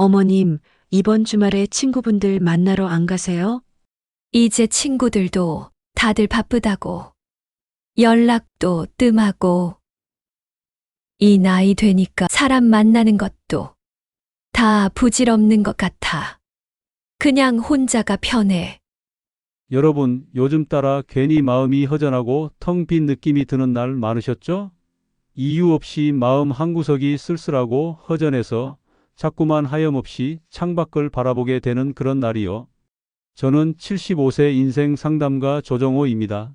어머님, 이번 주말에 친구분들 만나러 안 가세요? 이제 친구들도 다들 바쁘다고. 연락도 뜸하고. 이 나이 되니까 사람 만나는 것도 다 부질없는 것 같아. 그냥 혼자가 편해. 여러분, 요즘 따라 괜히 마음이 허전하고 텅 빈 느낌이 드는 날 많으셨죠? 이유 없이 마음 한구석이 쓸쓸하고 허전해서 자꾸만 하염없이 창밖을 바라보게 되는 그런 날이요. 저는 75세 인생 상담가 조정호입니다.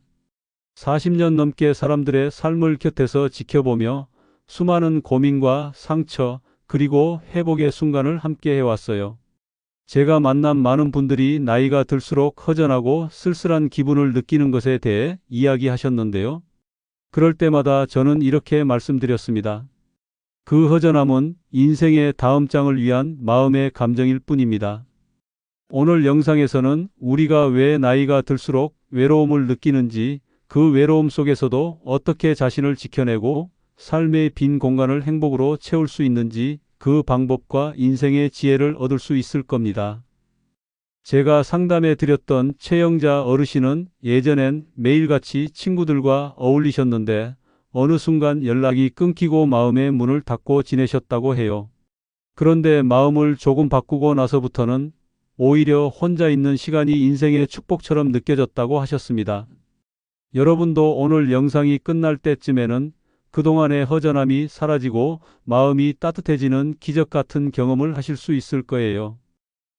40년 넘게 사람들의 삶을 곁에서 지켜보며 수많은 고민과 상처, 그리고 회복의 순간을 함께 해왔어요. 제가 만난 많은 분들이 나이가 들수록 허전하고 쓸쓸한 기분을 느끼는 것에 대해 이야기하셨는데요. 그럴 때마다 저는 이렇게 말씀드렸습니다. 그 허전함은 인생의 다음 장을 위한 마음의 감정일 뿐입니다. 오늘 영상에서는 우리가 왜 나이가 들수록 외로움을 느끼는지 그 외로움 속에서도 어떻게 자신을 지켜내고 삶의 빈 공간을 행복으로 채울 수 있는지 그 방법과 인생의 지혜를 얻을 수 있을 겁니다. 제가 상담해 드렸던 최영자 어르신은 예전엔 매일같이 친구들과 어울리셨는데 어느 순간 연락이 끊기고 마음의 문을 닫고 지내셨다고 해요. 그런데 마음을 조금 바꾸고 나서부터는 오히려 혼자 있는 시간이 인생의 축복처럼 느껴졌다고 하셨습니다. 여러분도 오늘 영상이 끝날 때쯤에는 그동안의 허전함이 사라지고 마음이 따뜻해지는 기적 같은 경험을 하실 수 있을 거예요.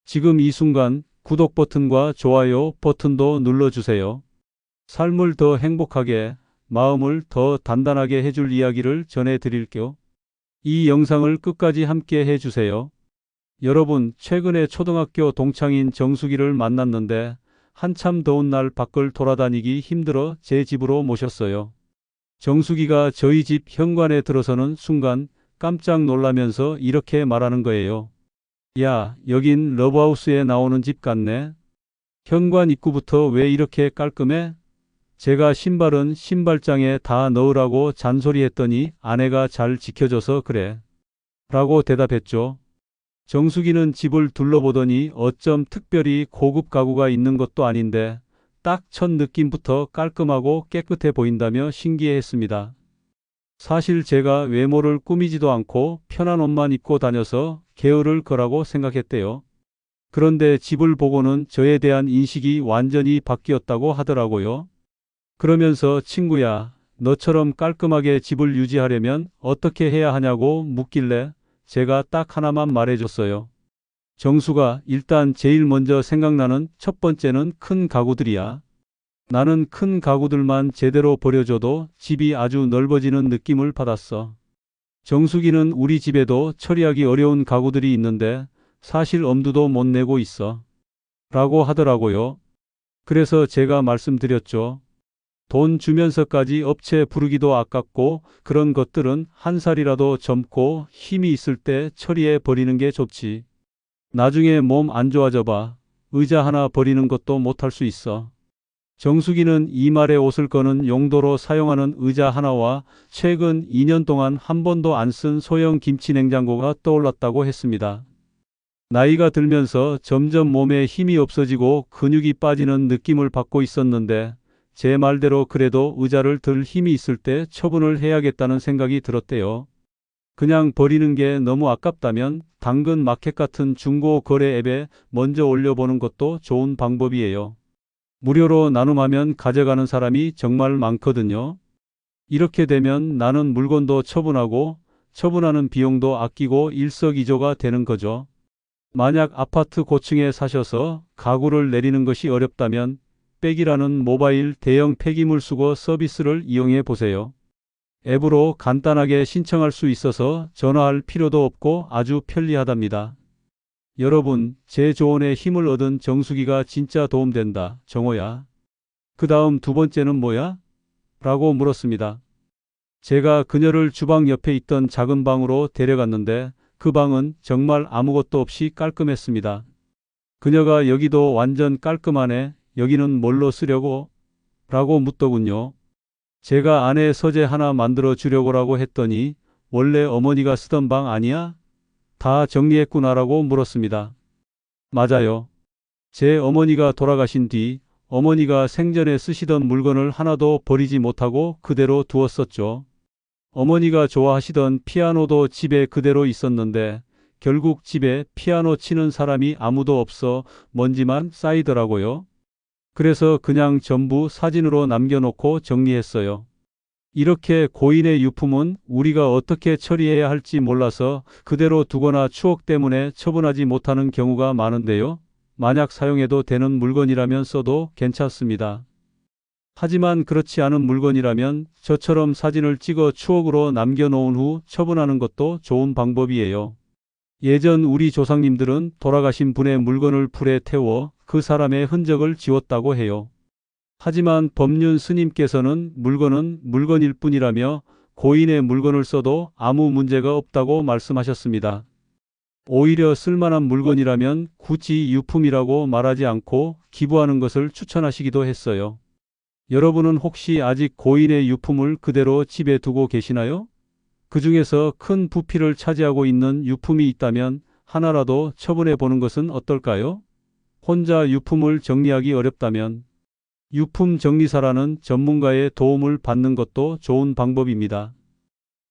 지금 이 순간 구독 버튼과 좋아요 버튼도 눌러주세요. 삶을 더 행복하게, 마음을 더 단단하게 해줄 이야기를 전해드릴게요. 이 영상을 끝까지 함께 해주세요. 여러분, 최근에 초등학교 동창인 정수기를 만났는데 한참 더운 날 밖을 돌아다니기 힘들어 제 집으로 모셨어요. 정수기가 저희 집 현관에 들어서는 순간 깜짝 놀라면서 이렇게 말하는 거예요. 야, 여긴 러브하우스에 나오는 집 같네. 현관 입구부터 왜 이렇게 깔끔해? 제가 신발은 신발장에 다 넣으라고 잔소리했더니 아내가 잘 지켜줘서 그래. 라고 대답했죠. 정수기는 집을 둘러보더니 어쩜 특별히 고급 가구가 있는 것도 아닌데 딱 첫 느낌부터 깔끔하고 깨끗해 보인다며 신기해했습니다. 사실 제가 외모를 꾸미지도 않고 편한 옷만 입고 다녀서 게으를 거라고 생각했대요. 그런데 집을 보고는 저에 대한 인식이 완전히 바뀌었다고 하더라고요. 그러면서 친구야, 너처럼 깔끔하게 집을 유지하려면 어떻게 해야 하냐고 묻길래 제가 딱 하나만 말해줬어요. 정수가 일단 제일 먼저 생각나는 첫 번째는 큰 가구들이야. 나는 큰 가구들만 제대로 버려줘도 집이 아주 넓어지는 느낌을 받았어. 정수기는 우리 집에도 처리하기 어려운 가구들이 있는데 사실 엄두도 못 내고 있어. 라고 하더라고요. 그래서 제가 말씀드렸죠. 돈 주면서까지 업체 부르기도 아깝고 그런 것들은 한 살이라도 젊고 힘이 있을 때 처리해 버리는 게 좋지. 나중에 몸 안 좋아져 봐. 의자 하나 버리는 것도 못할 수 있어. 정수기는 이 말에 옷을 거는 용도로 사용하는 의자 하나와 최근 2년 동안 한 번도 안 쓴 소형 김치 냉장고가 떠올랐다고 했습니다. 나이가 들면서 점점 몸에 힘이 없어지고 근육이 빠지는 느낌을 받고 있었는데 제 말대로 그래도 의자를 들 힘이 있을 때 처분을 해야겠다는 생각이 들었대요. 그냥 버리는 게 너무 아깝다면 당근 마켓 같은 중고 거래 앱에 먼저 올려보는 것도 좋은 방법이에요. 무료로 나눔하면 가져가는 사람이 정말 많거든요. 이렇게 되면 나는 물건도 처분하고 처분하는 비용도 아끼고 일석이조가 되는 거죠. 만약 아파트 고층에 사셔서 가구를 내리는 것이 어렵다면 백이라는 모바일 대형 폐기물 수거 서비스를 이용해 보세요. 앱으로 간단하게 신청할 수 있어서 전화할 필요도 없고 아주 편리하답니다. 여러분, 제 조언에 힘을 얻은 정수기가 진짜 도움된다. 정호야. 그 다음 두 번째는 뭐야? 라고 물었습니다. 제가 그녀를 주방 옆에 있던 작은 방으로 데려갔는데 그 방은 정말 아무것도 없이 깔끔했습니다. 그녀가 여기도 완전 깔끔하네. 여기는 뭘로 쓰려고? 라고 묻더군요. 제가 안에 서재 하나 만들어 주려고라고 했더니 원래 어머니가 쓰던 방 아니야? 다 정리했구나라고 물었습니다. 맞아요. 제 어머니가 돌아가신 뒤 어머니가 생전에 쓰시던 물건을 하나도 버리지 못하고 그대로 두었었죠. 어머니가 좋아하시던 피아노도 집에 그대로 있었는데 결국 집에 피아노 치는 사람이 아무도 없어 먼지만 쌓이더라고요. 그래서 그냥 전부 사진으로 남겨놓고 정리했어요. 이렇게 고인의 유품은 우리가 어떻게 처리해야 할지 몰라서 그대로 두거나 추억 때문에 처분하지 못하는 경우가 많은데요. 만약 사용해도 되는 물건이라면 써도 괜찮습니다. 하지만 그렇지 않은 물건이라면 저처럼 사진을 찍어 추억으로 남겨놓은 후 처분하는 것도 좋은 방법이에요. 예전 우리 조상님들은 돌아가신 분의 물건을 풀에 태워 그 사람의 흔적을 지웠다고 해요. 하지만 법륜 스님께서는 물건은 물건일 뿐이라며 고인의 물건을 써도 아무 문제가 없다고 말씀하셨습니다. 오히려 쓸만한 물건이라면 굳이 유품이라고 말하지 않고 기부하는 것을 추천하시기도 했어요. 여러분은 혹시 아직 고인의 유품을 그대로 집에 두고 계시나요? 그 중에서 큰 부피를 차지하고 있는 유품이 있다면 하나라도 처분해 보는 것은 어떨까요? 혼자 유품을 정리하기 어렵다면 유품 정리사라는 전문가의 도움을 받는 것도 좋은 방법입니다.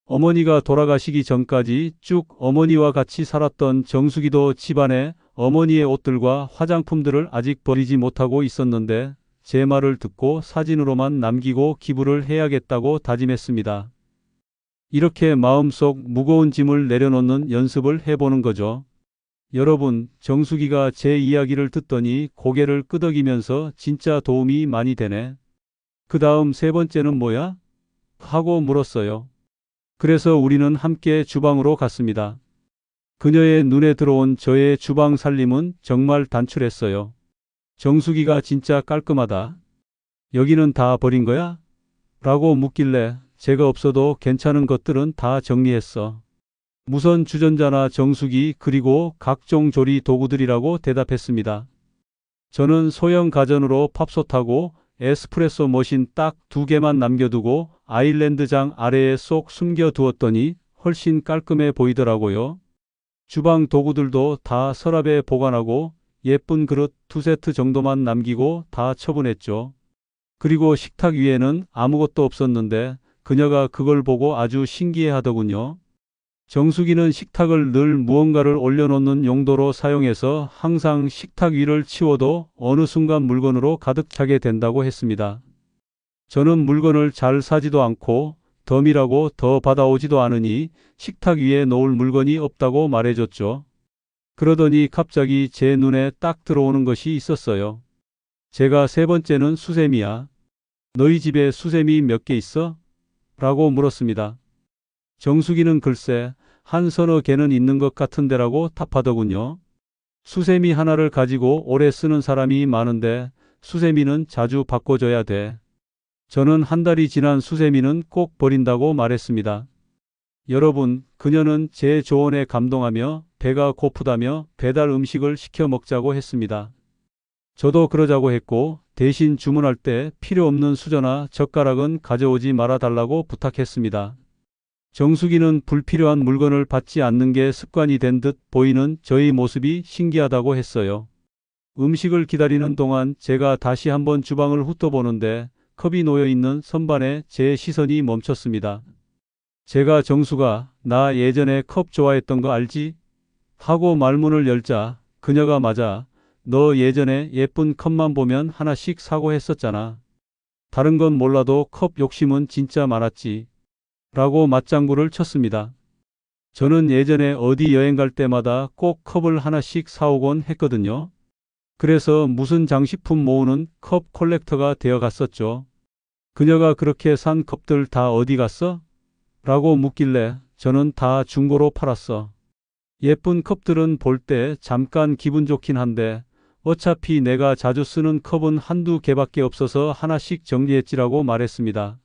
어머니가 돌아가시기 전까지 쭉 어머니와 같이 살았던 정수기도 집안에 어머니의 옷들과 화장품들을 아직 버리지 못하고 있었는데 제 말을 듣고 사진으로만 남기고 기부를 해야겠다고 다짐했습니다. 이렇게 마음속 무거운 짐을 내려놓는 연습을 해보는 거죠. 여러분, 정수기가 제 이야기를 듣더니 고개를 끄덕이면서 진짜 도움이 많이 되네. 그 다음 세 번째는 뭐야? 하고 물었어요. 그래서 우리는 함께 주방으로 갔습니다. 그녀의 눈에 들어온 저의 주방 살림은 정말 단출했어요. 정수기가 진짜 깔끔하다. 여기는 다 버린 거야? 라고 묻길래 제가 없어도 괜찮은 것들은 다 정리했어. 무선 주전자나 정수기 그리고 각종 조리 도구들이라고 대답했습니다. 저는 소형 가전으로 팝솥하고 에스프레소 머신 딱 두 개만 남겨두고 아일랜드장 아래에 쏙 숨겨두었더니 훨씬 깔끔해 보이더라고요. 주방 도구들도 다 서랍에 보관하고 예쁜 그릇 두 세트 정도만 남기고 다 처분했죠. 그리고 식탁 위에는 아무것도 없었는데 그녀가 그걸 보고 아주 신기해 하더군요. 정수기는 식탁을 늘 무언가를 올려놓는 용도로 사용해서 항상 식탁 위를 치워도 어느 순간 물건으로 가득 차게 된다고 했습니다. 저는 물건을 잘 사지도 않고 덤이라고 더 받아오지도 않으니 식탁 위에 놓을 물건이 없다고 말해줬죠. 그러더니 갑자기 제 눈에 딱 들어오는 것이 있었어요. 제가 세 번째는 수세미야. 너희 집에 수세미 몇 개 있어? 라고 물었습니다. 정수기는 글쎄 한 서너 개는 있는 것 같은데라고 답하더군요. 수세미 하나를 가지고 오래 쓰는 사람이 많은데 수세미는 자주 바꿔줘야 돼. 저는 한 달이 지난 수세미는 꼭 버린다고 말했습니다. 여러분, 그녀는 제 조언에 감동하며 배가 고프다며 배달 음식을 시켜 먹자고 했습니다. 저도 그러자고 했고 대신 주문할 때 필요 없는 수저나 젓가락은 가져오지 말아 달라고 부탁했습니다. 정수기는 불필요한 물건을 받지 않는 게 습관이 된 듯 보이는 저희 모습이 신기하다고 했어요. 음식을 기다리는 동안 제가 다시 한번 주방을 훑어보는데 컵이 놓여 있는 선반에 제 시선이 멈췄습니다. 제가 정수가 나 예전에 컵 좋아했던 거 알지? 하고 말문을 열자 그녀가 맞아 너 예전에 예쁜 컵만 보면 하나씩 사고 했었잖아. 다른 건 몰라도 컵 욕심은 진짜 많았지. 라고 맞장구를 쳤습니다. 저는 예전에 어디 여행 갈 때마다 꼭 컵을 하나씩 사오곤 했거든요. 그래서 무슨 장식품 모으는 컵 콜렉터가 되어 갔었죠. 그녀가 그렇게 산 컵들 다 어디 갔어? 라고 묻길래 저는 다 중고로 팔았어. 예쁜 컵들은 볼 때 잠깐 기분 좋긴 한데 어차피 내가 자주 쓰는 컵은 한두 개밖에 없어서 하나씩 정리했지라고 말했습니다.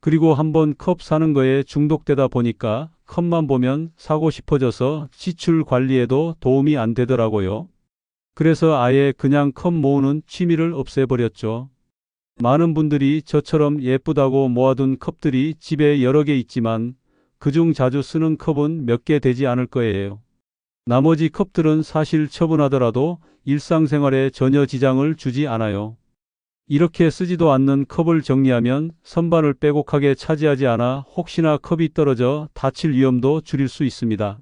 그리고 한번 컵 사는 거에 중독되다 보니까 컵만 보면 사고 싶어져서 지출 관리에도 도움이 안 되더라고요. 그래서 아예 그냥 컵 모으는 취미를 없애버렸죠. 많은 분들이 저처럼 예쁘다고 모아둔 컵들이 집에 여러 개 있지만 그중 자주 쓰는 컵은 몇 개 되지 않을 거예요. 나머지 컵들은 사실 처분하더라도 일상생활에 전혀 지장을 주지 않아요. 이렇게 쓰지도 않는 컵을 정리하면 선반을 빼곡하게 차지하지 않아 혹시나 컵이 떨어져 다칠 위험도 줄일 수 있습니다.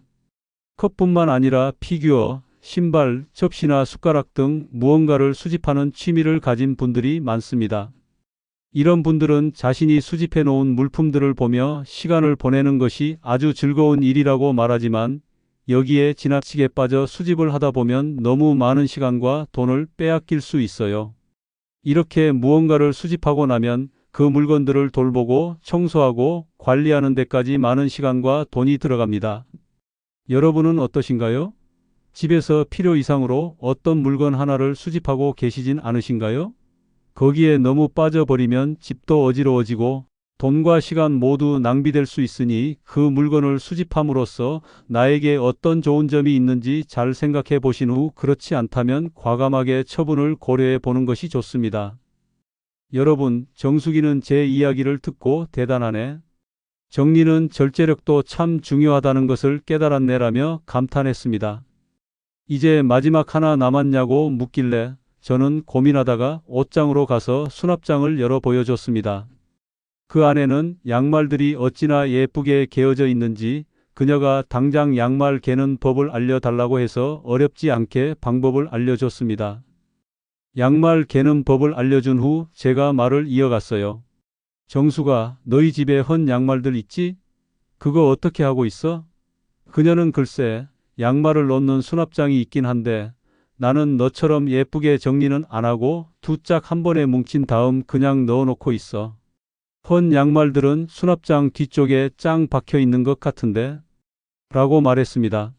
컵뿐만 아니라 피규어, 신발, 접시나 숟가락 등 무언가를 수집하는 취미를 가진 분들이 많습니다. 이런 분들은 자신이 수집해 놓은 물품들을 보며 시간을 보내는 것이 아주 즐거운 일이라고 말하지만 여기에 지나치게 빠져 수집을 하다 보면 너무 많은 시간과 돈을 빼앗길 수 있어요. 이렇게 무언가를 수집하고 나면 그 물건들을 돌보고 청소하고 관리하는 데까지 많은 시간과 돈이 들어갑니다. 여러분은 어떠신가요? 집에서 필요 이상으로 어떤 물건 하나를 수집하고 계시진 않으신가요? 거기에 너무 빠져버리면 집도 어지러워지고 돈과 시간 모두 낭비될 수 있으니 그 물건을 수집함으로써 나에게 어떤 좋은 점이 있는지 잘 생각해 보신 후 그렇지 않다면 과감하게 처분을 고려해 보는 것이 좋습니다. 여러분, 정수기는 제 이야기를 듣고 대단하네. 정리는 절제력도 참 중요하다는 것을 깨달았네라며 감탄했습니다. 이제 마지막 하나 남았냐고 묻길래 저는 고민하다가 옷장으로 가서 수납장을 열어 보여줬습니다. 그 안에는 양말들이 어찌나 예쁘게 개어져 있는지 그녀가 당장 양말 개는 법을 알려달라고 해서 어렵지 않게 방법을 알려줬습니다. 양말 개는 법을 알려준 후 제가 말을 이어갔어요. 정수가 너희 집에 헌 양말들 있지? 그거 어떻게 하고 있어? 그녀는 글쎄 양말을 넣는 수납장이 있긴 한데 나는 너처럼 예쁘게 정리는 안 하고 두 짝 한 번에 뭉친 다음 그냥 넣어놓고 있어. 헌 양말들은 수납장 뒤쪽에 짱 박혀 있는 것 같은데? 라고 말했습니다.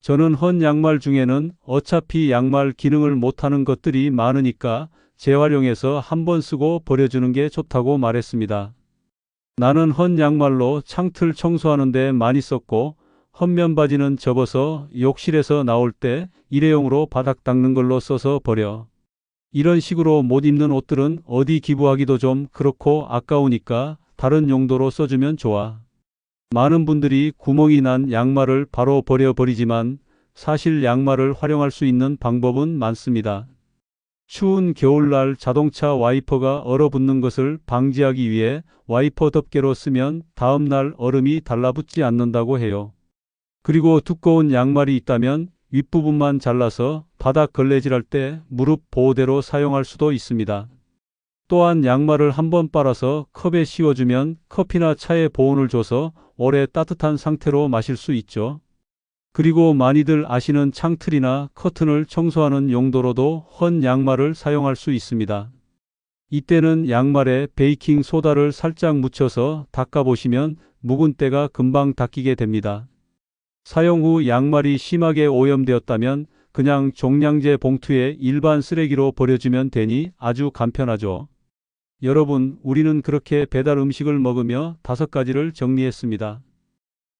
저는 헌 양말 중에는 어차피 양말 기능을 못하는 것들이 많으니까 재활용해서 한 번 쓰고 버려주는 게 좋다고 말했습니다. 나는 헌 양말로 창틀 청소하는데 많이 썼고 헛면 바지는 접어서 욕실에서 나올 때 일회용으로 바닥 닦는 걸로 써서 버려. 이런 식으로 못 입는 옷들은 어디 기부하기도 좀 그렇고 아까우니까 다른 용도로 써주면 좋아. 많은 분들이 구멍이 난 양말을 바로 버려버리지만 사실 양말을 활용할 수 있는 방법은 많습니다. 추운 겨울날 자동차 와이퍼가 얼어붙는 것을 방지하기 위해 와이퍼 덮개로 쓰면 다음날 얼음이 달라붙지 않는다고 해요. 그리고 두꺼운 양말이 있다면 윗부분만 잘라서 바닥 걸레질할 때 무릎 보호대로 사용할 수도 있습니다. 또한 양말을 한번 빨아서 컵에 씌워주면 커피나 차에 보온을 줘서 오래 따뜻한 상태로 마실 수 있죠. 그리고 많이들 아시는 창틀이나 커튼을 청소하는 용도로도 헌 양말을 사용할 수 있습니다. 이때는 양말에 베이킹 소다를 살짝 묻혀서 닦아보시면 묵은 때가 금방 닦이게 됩니다. 사용 후 양말이 심하게 오염되었다면 그냥 종량제 봉투에 일반 쓰레기로 버려주면 되니 아주 간편하죠. 여러분, 우리는 그렇게 배달 음식을 먹으며 다섯 가지를 정리했습니다.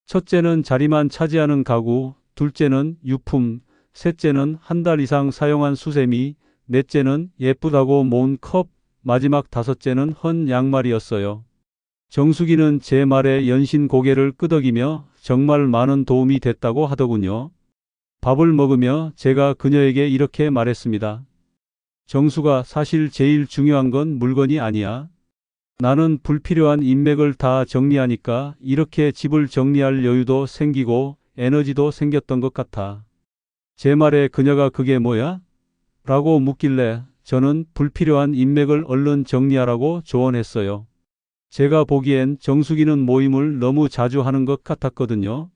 첫째는 자리만 차지하는 가구, 둘째는 유품, 셋째는 한 달 이상 사용한 수세미, 넷째는 예쁘다고 모은 컵, 마지막 다섯째는 헌 양말이었어요. 정수기는 제 말에 연신 고개를 끄덕이며 정말 많은 도움이 됐다고 하더군요. 밥을 먹으며 제가 그녀에게 이렇게 말했습니다. 정수가 사실 제일 중요한 건 물건이 아니야. 나는 불필요한 인맥을 다 정리하니까 이렇게 집을 정리할 여유도 생기고 에너지도 생겼던 것 같아. 제 말에 그녀가 그게 뭐야? 라고 묻길래 저는 불필요한 인맥을 얼른 정리하라고 조언했어요. 제가 보기엔 정수기는 모임을 너무 자주 하는 것 같았거든요.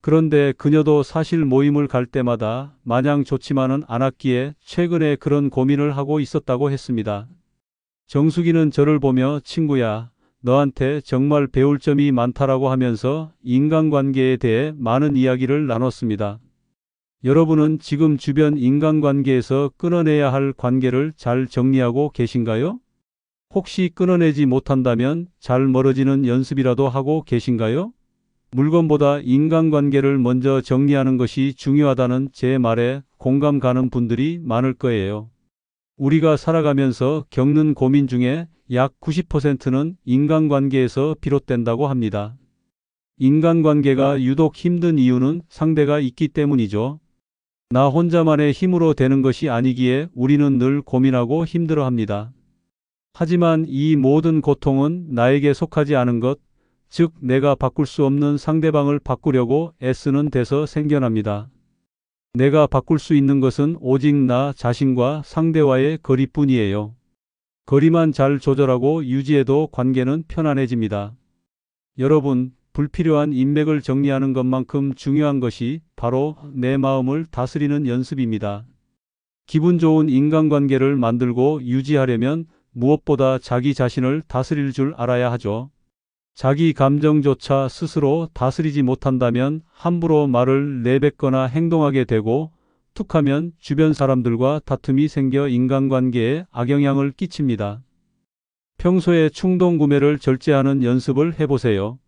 그런데 그녀도 사실 모임을 갈 때마다 마냥 좋지만은 않았기에 최근에 그런 고민을 하고 있었다고 했습니다. 정수기는 저를 보며 친구야, 너한테 정말 배울 점이 많다라고 하면서 인간관계에 대해 많은 이야기를 나눴습니다. 여러분은 지금 주변 인간관계에서 끊어내야 할 관계를 잘 정리하고 계신가요? 혹시 끊어내지 못한다면 잘 멀어지는 연습이라도 하고 계신가요? 물건보다 인간관계를 먼저 정리하는 것이 중요하다는 제 말에 공감 가는 분들이 많을 거예요. 우리가 살아가면서 겪는 고민 중에 약 90%는 인간관계에서 비롯된다고 합니다. 인간관계가 유독 힘든 이유는 상대가 있기 때문이죠. 나 혼자만의 힘으로 되는 것이 아니기에 우리는 늘 고민하고 힘들어 합니다. 하지만 이 모든 고통은 나에게 속하지 않은 것, 즉 내가 바꿀 수 없는 상대방을 바꾸려고 애쓰는 데서 생겨납니다. 내가 바꿀 수 있는 것은 오직 나 자신과 상대와의 거리뿐이에요. 거리만 잘 조절하고 유지해도 관계는 편안해집니다. 여러분, 불필요한 인맥을 정리하는 것만큼 중요한 것이 바로 내 마음을 다스리는 연습입니다. 기분 좋은 인간관계를 만들고 유지하려면 무엇보다 자기 자신을 다스릴 줄 알아야 하죠. 자기 감정조차 스스로 다스리지 못한다면 함부로 말을 내뱉거나 행동하게 되고 툭하면 주변 사람들과 다툼이 생겨 인간관계에 악영향을 끼칩니다. 평소에 충동 구매를 절제하는 연습을 해보세요.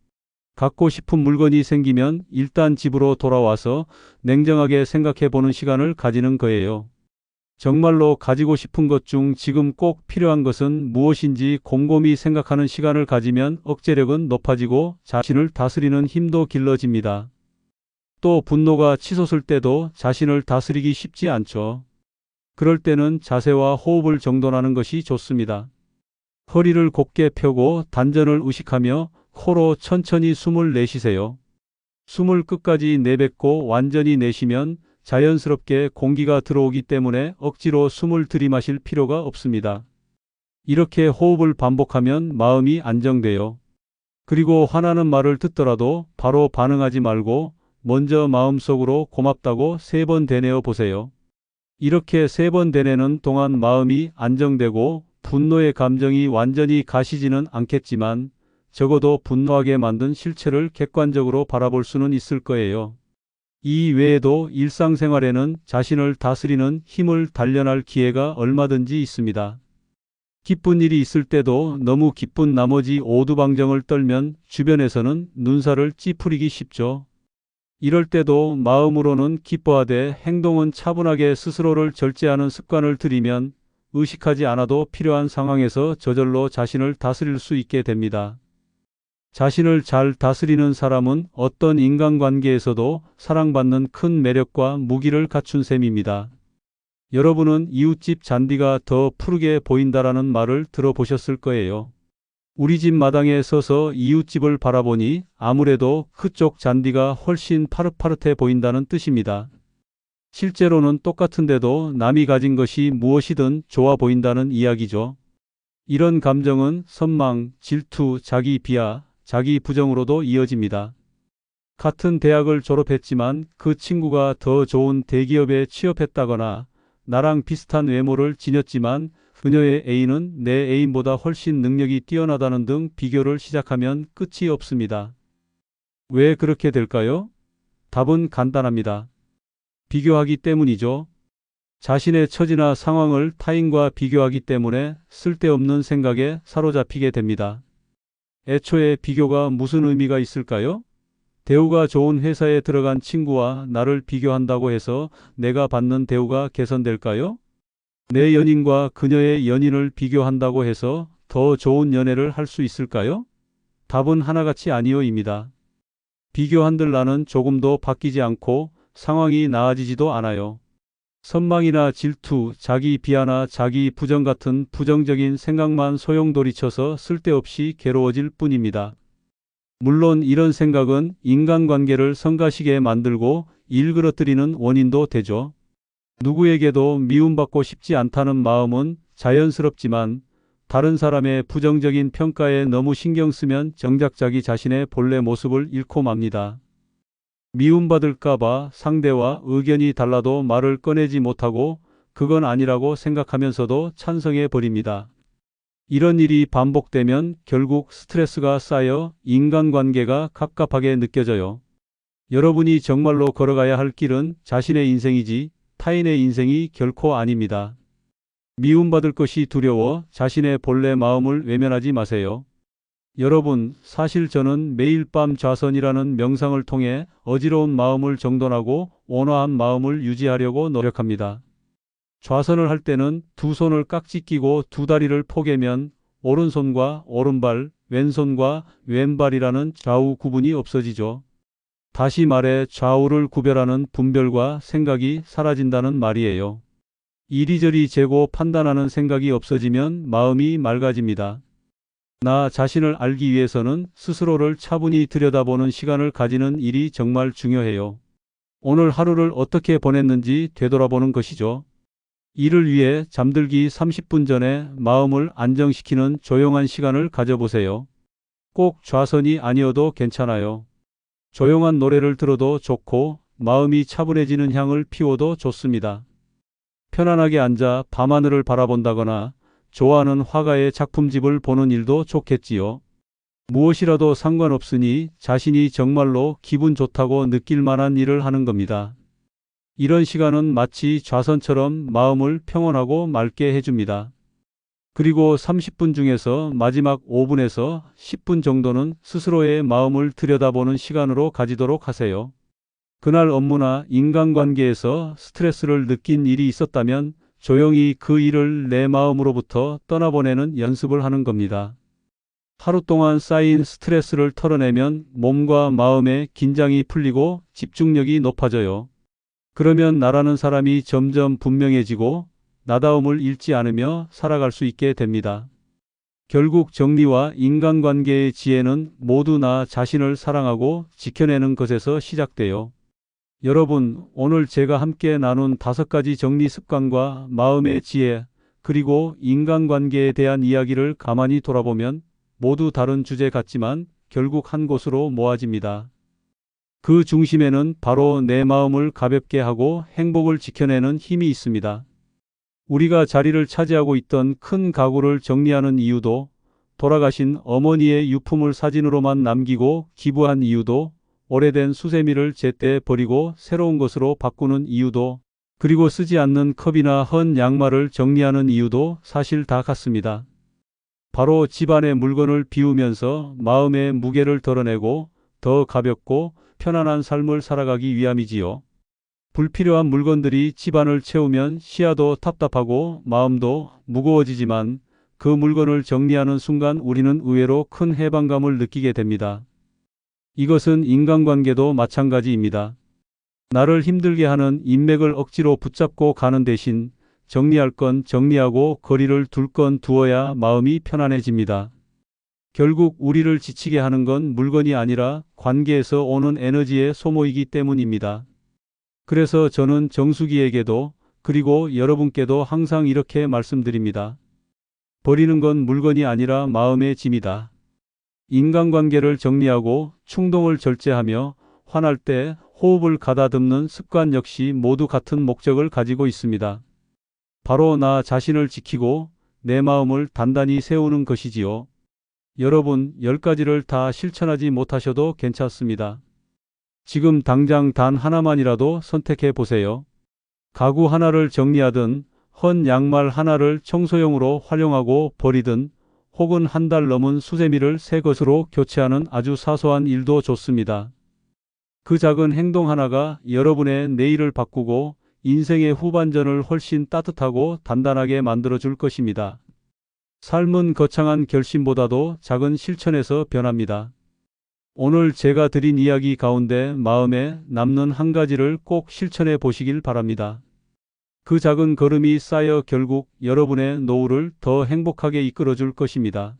갖고 싶은 물건이 생기면 일단 집으로 돌아와서 냉정하게 생각해 보는 시간을 가지는 거예요. 정말로 가지고 싶은 것 중 지금 꼭 필요한 것은 무엇인지 곰곰이 생각하는 시간을 가지면 억제력은 높아지고 자신을 다스리는 힘도 길러집니다. 또 분노가 치솟을 때도 자신을 다스리기 쉽지 않죠. 그럴 때는 자세와 호흡을 정돈하는 것이 좋습니다. 허리를 곧게 펴고 단전을 의식하며 코로 천천히 숨을 내쉬세요. 숨을 끝까지 내뱉고 완전히 내쉬면 자연스럽게 공기가 들어오기 때문에 억지로 숨을 들이마실 필요가 없습니다. 이렇게 호흡을 반복하면 마음이 안정돼요. 그리고 화나는 말을 듣더라도 바로 반응하지 말고 먼저 마음속으로 고맙다고 세 번 되뇌어 보세요. 이렇게 세 번 되뇌는 동안 마음이 안정되고 분노의 감정이 완전히 가시지는 않겠지만 적어도 분노하게 만든 실체를 객관적으로 바라볼 수는 있을 거예요. 이 외에도 일상생활에는 자신을 다스리는 힘을 단련할 기회가 얼마든지 있습니다. 기쁜 일이 있을 때도 너무 기쁜 나머지 오두방정을 떨면 주변에서는 눈살을 찌푸리기 쉽죠. 이럴 때도 마음으로는 기뻐하되 행동은 차분하게 스스로를 절제하는 습관을 들이면 의식하지 않아도 필요한 상황에서 저절로 자신을 다스릴 수 있게 됩니다. 자신을 잘 다스리는 사람은 어떤 인간관계에서도 사랑받는 큰 매력과 무기를 갖춘 셈입니다. 여러분은 이웃집 잔디가 더 푸르게 보인다라는 말을 들어보셨을 거예요. 우리 집 마당에 서서 이웃집을 바라보니 아무래도 그쪽 잔디가 훨씬 파릇파릇해 보인다는 뜻입니다. 실제로는 똑같은데도 남이 가진 것이 무엇이든 좋아 보인다는 이야기죠. 이런 감정은 선망, 질투, 자기 비하, 자기 부정으로도 이어집니다. 같은 대학을 졸업했지만 그 친구가 더 좋은 대기업에 취업했다거나 나랑 비슷한 외모를 지녔지만 그녀의 애인은 내 애인보다 훨씬 능력이 뛰어나다는 등 비교를 시작하면 끝이 없습니다. 왜 그렇게 될까요? 답은 간단합니다. 비교하기 때문이죠. 자신의 처지나 상황을 타인과 비교하기 때문에 쓸데없는 생각에 사로잡히게 됩니다. 애초에 비교가 무슨 의미가 있을까요? 대우가 좋은 회사에 들어간 친구와 나를 비교한다고 해서 내가 받는 대우가 개선될까요? 내 연인과 그녀의 연인을 비교한다고 해서 더 좋은 연애를 할 수 있을까요? 답은 하나같이 아니요입니다. 비교한들 나는 조금도 바뀌지 않고 상황이 나아지지도 않아요. 선망이나 질투, 자기 비하나 자기 부정 같은 부정적인 생각만 소용돌이쳐서 쓸데없이 괴로워질 뿐입니다. 물론 이런 생각은 인간관계를 성가시게 만들고 일그러뜨리는 원인도 되죠. 누구에게도 미움받고 싶지 않다는 마음은 자연스럽지만 다른 사람의 부정적인 평가에 너무 신경 쓰면 정작 자기 자신의 본래 모습을 잃고 맙니다. 미움받을까봐 상대와 의견이 달라도 말을 꺼내지 못하고 그건 아니라고 생각하면서도 찬성해 버립니다. 이런 일이 반복되면 결국 스트레스가 쌓여 인간관계가 갑갑하게 느껴져요. 여러분이 정말로 걸어가야 할 길은 자신의 인생이지 타인의 인생이 결코 아닙니다. 미움받을 것이 두려워 자신의 본래 마음을 외면하지 마세요. 여러분, 사실 저는 매일 밤 좌선이라는 명상을 통해 어지러운 마음을 정돈하고 온화한 마음을 유지하려고 노력합니다. 좌선을 할 때는 두 손을 깍지 끼고 두 다리를 포개면 오른손과 오른발, 왼손과 왼발이라는 좌우 구분이 없어지죠. 다시 말해 좌우를 구별하는 분별과 생각이 사라진다는 말이에요. 이리저리 재고 판단하는 생각이 없어지면 마음이 맑아집니다. 나 자신을 알기 위해서는 스스로를 차분히 들여다보는 시간을 가지는 일이 정말 중요해요. 오늘 하루를 어떻게 보냈는지 되돌아보는 것이죠. 이를 위해 잠들기 30분 전에 마음을 안정시키는 조용한 시간을 가져보세요. 꼭 좌선이 아니어도 괜찮아요. 조용한 노래를 들어도 좋고 마음이 차분해지는 향을 피워도 좋습니다. 편안하게 앉아 밤하늘을 바라본다거나 좋아하는 화가의 작품집을 보는 일도 좋겠지요. 무엇이라도 상관없으니 자신이 정말로 기분 좋다고 느낄 만한 일을 하는 겁니다. 이런 시간은 마치 좌선처럼 마음을 평온하고 맑게 해줍니다. 그리고 30분 중에서 마지막 5분에서 10분 정도는 스스로의 마음을 들여다보는 시간으로 가지도록 하세요. 그날 업무나 인간관계에서 스트레스를 느낀 일이 있었다면 조용히 그 일을 내 마음으로부터 떠나보내는 연습을 하는 겁니다. 하루 동안 쌓인 스트레스를 털어내면 몸과 마음의 긴장이 풀리고 집중력이 높아져요. 그러면 나라는 사람이 점점 분명해지고 나다움을 잃지 않으며 살아갈 수 있게 됩니다. 결국 정리와 인간관계의 지혜는 모두 나 자신을 사랑하고 지켜내는 것에서 시작돼요. 여러분, 오늘 제가 함께 나눈 다섯 가지 정리 습관과 마음의 지혜, 그리고 인간관계에 대한 이야기를 가만히 돌아보면 모두 다른 주제 같지만 결국 한 곳으로 모아집니다. 그 중심에는 바로 내 마음을 가볍게 하고 행복을 지켜내는 힘이 있습니다. 우리가 자리를 차지하고 있던 큰 가구를 정리하는 이유도 돌아가신 어머니의 유품을 사진으로만 남기고 기부한 이유도 오래된 수세미를 제때 버리고 새로운 것으로 바꾸는 이유도 그리고 쓰지 않는 컵이나 헌 양말을 정리하는 이유도 사실 다 같습니다. 바로 집안의 물건을 비우면서 마음의 무게를 덜어내고 더 가볍고 편안한 삶을 살아가기 위함이지요. 불필요한 물건들이 집안을 채우면 시야도 답답하고 마음도 무거워지지만 그 물건을 정리하는 순간 우리는 의외로 큰 해방감을 느끼게 됩니다. 이것은 인간관계도 마찬가지입니다. 나를 힘들게 하는 인맥을 억지로 붙잡고 가는 대신 정리할 건 정리하고 거리를 둘 건 두어야 마음이 편안해집니다. 결국 우리를 지치게 하는 건 물건이 아니라 관계에서 오는 에너지의 소모이기 때문입니다. 그래서 저는 정수기에게도 그리고 여러분께도 항상 이렇게 말씀드립니다. 버리는 건 물건이 아니라 마음의 짐이다. 인간관계를 정리하고 충동을 절제하며 화날 때 호흡을 가다듬는 습관 역시 모두 같은 목적을 가지고 있습니다. 바로 나 자신을 지키고 내 마음을 단단히 세우는 것이지요. 여러분, 열 가지를 다 실천하지 못하셔도 괜찮습니다. 지금 당장 단 하나만이라도 선택해 보세요. 가구 하나를 정리하든, 헌 양말 하나를 청소용으로 활용하고 버리든, 혹은 한 달 넘은 수세미를 새 것으로 교체하는 아주 사소한 일도 좋습니다. 그 작은 행동 하나가 여러분의 내일을 바꾸고 인생의 후반전을 훨씬 따뜻하고 단단하게 만들어 줄 것입니다. 삶은 거창한 결심보다도 작은 실천에서 변합니다. 오늘 제가 드린 이야기 가운데 마음에 남는 한 가지를 꼭 실천해 보시길 바랍니다. 그 작은 걸음이 쌓여 결국 여러분의 노후를 더 행복하게 이끌어 줄 것입니다.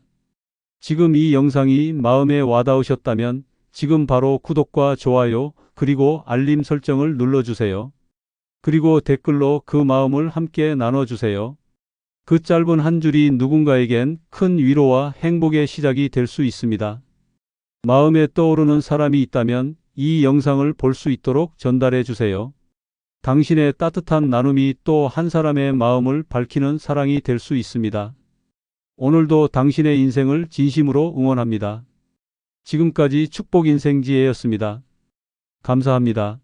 지금 이 영상이 마음에 와닿으셨다면 지금 바로 구독과 좋아요 그리고 알림 설정을 눌러주세요. 그리고 댓글로 그 마음을 함께 나눠주세요. 그 짧은 한 줄이 누군가에겐 큰 위로와 행복의 시작이 될 수 있습니다. 마음에 떠오르는 사람이 있다면 이 영상을 볼 수 있도록 전달해 주세요. 당신의 따뜻한 나눔이 또 한 사람의 마음을 밝히는 사랑이 될 수 있습니다. 오늘도 당신의 인생을 진심으로 응원합니다. 지금까지 축복인생지혜였습니다. 감사합니다.